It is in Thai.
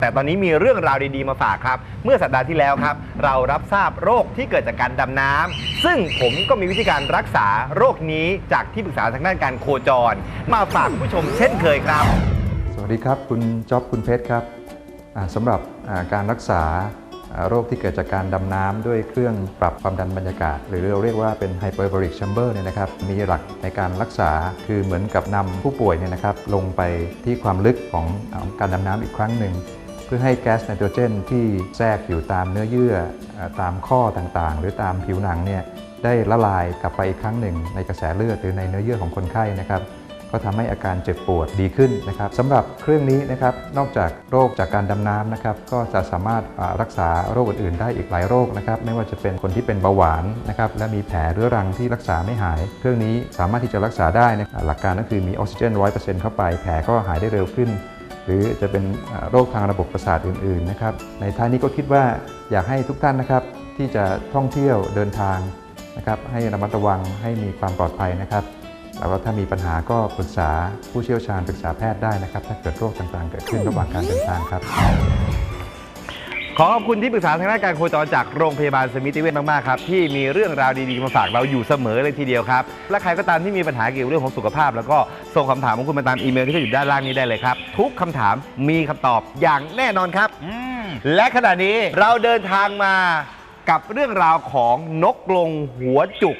แต่ตอนนี้มีเรื่องราวดี ๆ มาฝากครับ เมื่อสัปดาห์ที่แล้วครับ เรารับทราบโรคที่เกิดจากการดำน้ำซึ่งผมก็มีวิธีการรักษาโรคนี้จากที่ปรึกษาทางด้านการโคจร มาฝากคุณผู้ชมเช่นเคยครับ สวัสดีครับ คุณจ๊อบคุณเพชรครับอ่าสำหรับอ่าการรักษาอ่าโรคที่เกิดจากการดำน้ำด้วยเครื่องปรับความดันบรรยากาศ หรือเราเรียกว่าเป็น hyperbaric chamber เนี่ยนะครับมีหลักในการรักษาคือเหมือนกับนำผู้ป่วยเนี่ยนะครับลงไปที่ความลึกของของการดำน้ำอีกครั้งหนึ่ง พื่อให้แก๊สไนโตรเจนที่แทรกอยู่ตามเนื้อเยื่อตามข้อต่างๆ หรือตามผิวหนังเนี่ยได้ละลายกลับไปอีกครั้งหนึ่ง ในกระแสเลือดหรือในเนื้อเยื่อของคนไข้นะครับก็ทำให้อาการเจ็บปวดดีขึ้นนะครับสำหรับเครื่องนี้นะครับนอกจากโรคจากการดำน้ำนะครับก็จะสามารถรักษาโรคอื่นๆได้อีกหลายโรคนะครับไม่ว่าจะเป็นคนที่เป็นเบาหวานนะครับและมีแผลเรื้อรังที่รักษาไม่หาย เครื่องนี้สามารถที่จะรักษาได้นะหลักการก็คือมีออกซิเจน 100%เข้าไปแผลก็หายได้เร็วขึ้น หรือจะเป็นโรคทางระบบประสาทอื่นๆนะครับ ในท้ายนี้ก็คิดว่าอยากให้ทุกท่านนะครับที่จะท่องเที่ยวเดินทางนะครับ ให้ระมัดระวังให้มีความปลอดภัยนะครับแล้วก็ถ้ามีปัญหาก็ปรึกษาผู้เชี่ยวชาญปรึกษาแพทย์ได้นะครับ ถ้าเกิดโรคต่างๆ เกิดขึ้นระหว่างการเดินทางครับ ขอขอบคุณที่ปรึกษาทางด้านการโคจรจากโรงพยาบาลสมิติเวชมาก ๆ ครับ ที่มีเรื่องราวดี ๆ มาฝากเราอยู่เสมอเลยทีเดียวครับ และใครก็ตามที่มีปัญหาเกี่ยวกับเรื่องของสุขภาพ แล้วก็ส่งคำถามของคุณมาตามอีเมลที่ขึ้นอยู่ด้านล่างนี้ได้เลยครับ ทุกคำถามมีคำตอบอย่างแน่นอนครับ และขณะนี้เราเดินทางมากับเรื่องราวของนกกรงหัวจุก